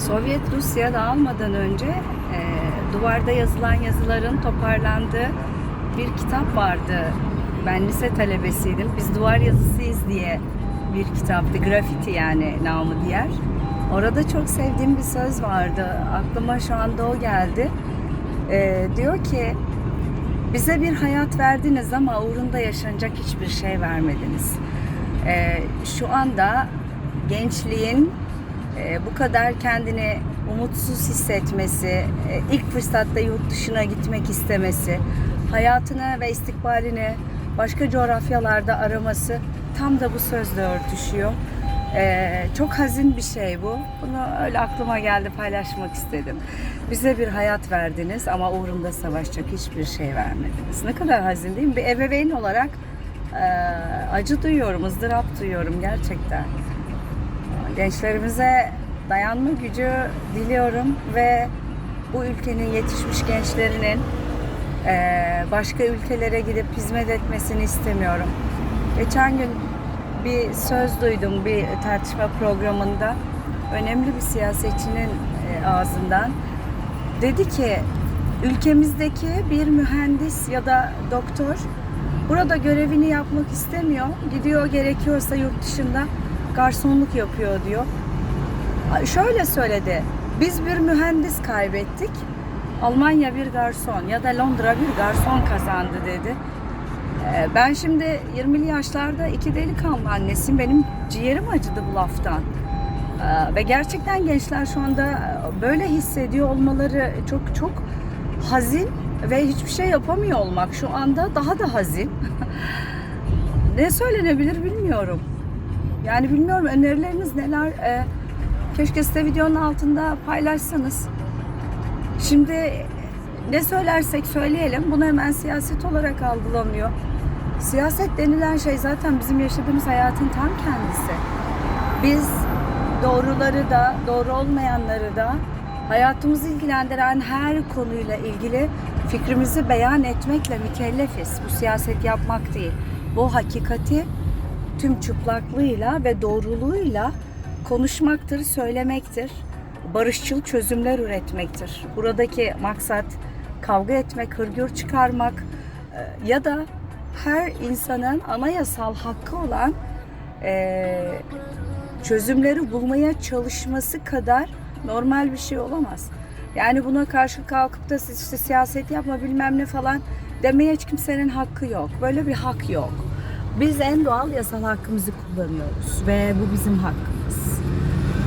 Sovyet Rusya dağılmadan önce e, duvarda yazılan yazıların toparlandığı bir kitap vardı. Ben lise talebesiydim. Biz duvar yazısıyız diye bir kitaptı. Grafiti yani namı diğer. Orada çok sevdiğim bir söz vardı. Aklıma şu anda o geldi. E, diyor ki bize bir hayat verdiniz ama uğrunda yaşanacak hiçbir şey vermediniz. E, şu anda gençliğin e, bu kadar kendini umutsuz hissetmesi, e, ilk fırsatta yurt dışına gitmek istemesi, hayatını ve istikbalini başka coğrafyalarda araması tam da bu sözle örtüşüyor. E, çok hazin bir şey bu. Bunu öyle aklıma geldi paylaşmak istedim. Bize bir hayat verdiniz ama uğrunda savaşacak hiçbir şey vermediniz. Ne kadar hazin değil mi? Bir ebeveyn olarak e, acı duyuyorum, ızdırap duyuyorum gerçekten gençlerimize dayanma gücü diliyorum ve bu ülkenin yetişmiş gençlerinin eee, başka ülkelere gidip hizmet etmesini istemiyorum. Geçen gün bir söz duydum bir tartışma programında önemli bir siyasetçinin eee, ağzından. Dedi ki ülkemizdeki bir mühendis ya da doktor burada görevini yapmak istemiyor. Gidiyor gerekiyorsa yurt dışında garsonluk yapıyor diyor. Şöyle söyledi. Biz bir mühendis kaybettik. Almanya bir garson ya da Londra bir garson kazandı dedi. Ee, Ben şimdi 20'li yaşlarda iki delikanlı annesiyim. Benim ciğerim acıdı bu laftan. Ee, Ve gerçekten gençler şu anda böyle hissediyor olmaları çok çok hazin ve hiçbir şey yapamıyor olmak şu anda daha da hazin. ne söylenebilir bilmiyorum. Yani bilmiyorum önerileriniz neler? Ee, keşke size videonun altında paylaşsanız. Şimdi ne söylersek söyleyelim bunu hemen siyaset olarak algılamıyor. Siyaset denilen şey zaten bizim yaşadığımız hayatın tam kendisi. Biz doğruları da doğru olmayanları da hayatımızı ilgilendiren her konuyla ilgili fikrimizi beyan etmekle mükellefiz. Bu siyaset yapmak değil. Bu hakikati tüm çıplaklığıyla ve doğruluğuyla konuşmaktır, söylemektir. Barışçıl çözümler üretmektir. Buradaki maksat kavga etmek, hırgür çıkarmak e, ya da her insanın anayasal hakkı olan e, çözümleri bulmaya çalışması kadar normal bir şey olamaz. Yani buna karşı kalkıp da siz işte siyaset yapma bilmem ne falan demeye hiç kimsenin hakkı yok. Böyle bir hak yok. Biz en doğal yasal hakkımızı kullanıyoruz ve bu bizim hakkımız.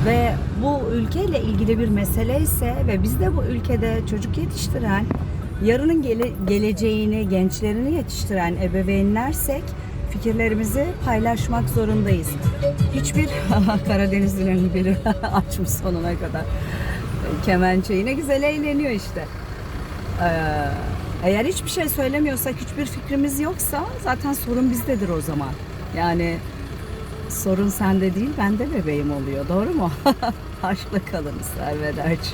Ve bu ülkeyle ilgili bir mesele ise ve biz de bu ülkede çocuk yetiştiren, yarının gele- geleceğini, gençlerini yetiştiren ebeveynlersek fikirlerimizi paylaşmak zorundayız. Hiçbir Karadenizlilerin biri açmış sonuna kadar kemençeyi ne güzel eğleniyor işte. Ee, eğer hiçbir şey söylemiyorsak, hiçbir fikrimiz yoksa zaten sorun bizdedir o zaman. Yani sorun sende değil, bende bebeğim oluyor. Doğru mu? Aşkla kalınız. Elvederci.